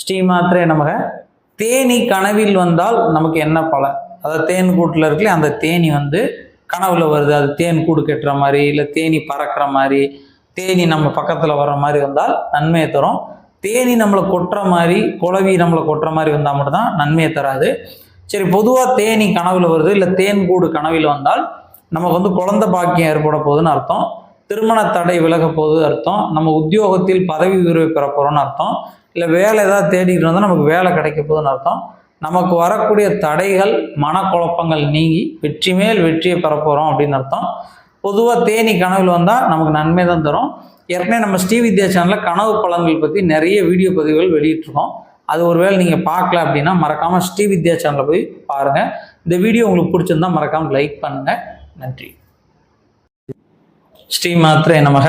ஸ்ரீ மாத்திரை நமக. தேனி கனவில் வந்தால் நமக்கு என்ன பலன் அதாவது தேன் கூட்டில் இருக்குல்ல அந்த தேனி வந்து கனவுல வருது. அது தேன் கூடு கட்டுற மாதிரி இல்லை தேனி பறக்கிற மாதிரி தேனி நம்ம பக்கத்தில் வர்ற மாதிரி வந்தால் நன்மையை தரும். தேனி நம்மளை கொட்டுற மாதிரி குழவி நம்மளை கொட்டுற மாதிரி வந்தால் மட்டும்தான் நன்மையை தராது. சரி பொதுவாக தேனி கனவுல வருது இல்லை தேன் கூடு கனவில் வந்தால் நமக்கு வந்து குழந்த பாக்கியம் ஏற்பட போகுதுன்னு அர்த்தம். திருமண தடை விலக போகுது அர்த்தம். நம்ம உத்தியோகத்தில் பதவி உயர்வு பெற போகிறோம்னு அர்த்தம். இல்லை வேலை ஏதாவது தேடிக்கிட்டு வந்தால் நமக்கு வேலை கிடைக்க போகுதுன்னு அர்த்தம். நமக்கு வரக்கூடிய தடைகள் மனக்குழப்பங்கள் நீங்கி வெற்றி மேல் வெற்றியை பெறப்போகிறோம் அப்படின்னு அர்த்தம். பொதுவாக தேனி கனவில் வந்தால் நமக்கு நன்மை தான் தரும். ஏற்கனவே நம்ம ஸ்ரீ வித்யா சேனலில் கனவு பழங்கள் பற்றி நிறைய வீடியோ பதிவுகள் வெளியிட்டிருக்கோம். அது ஒருவேளை நீங்கள் பார்க்கல அப்படின்னா மறக்காமல் ஸ்ரீ வித்யா சேனலில் போய் பாருங்கள் இந்த வீடியோ உங்களுக்கு பிடிச்சிருந்தா மறக்காமல் லைக் பண்ணுங்கள் நன்றி. ஸ்ரீ மாத்திரை நமக.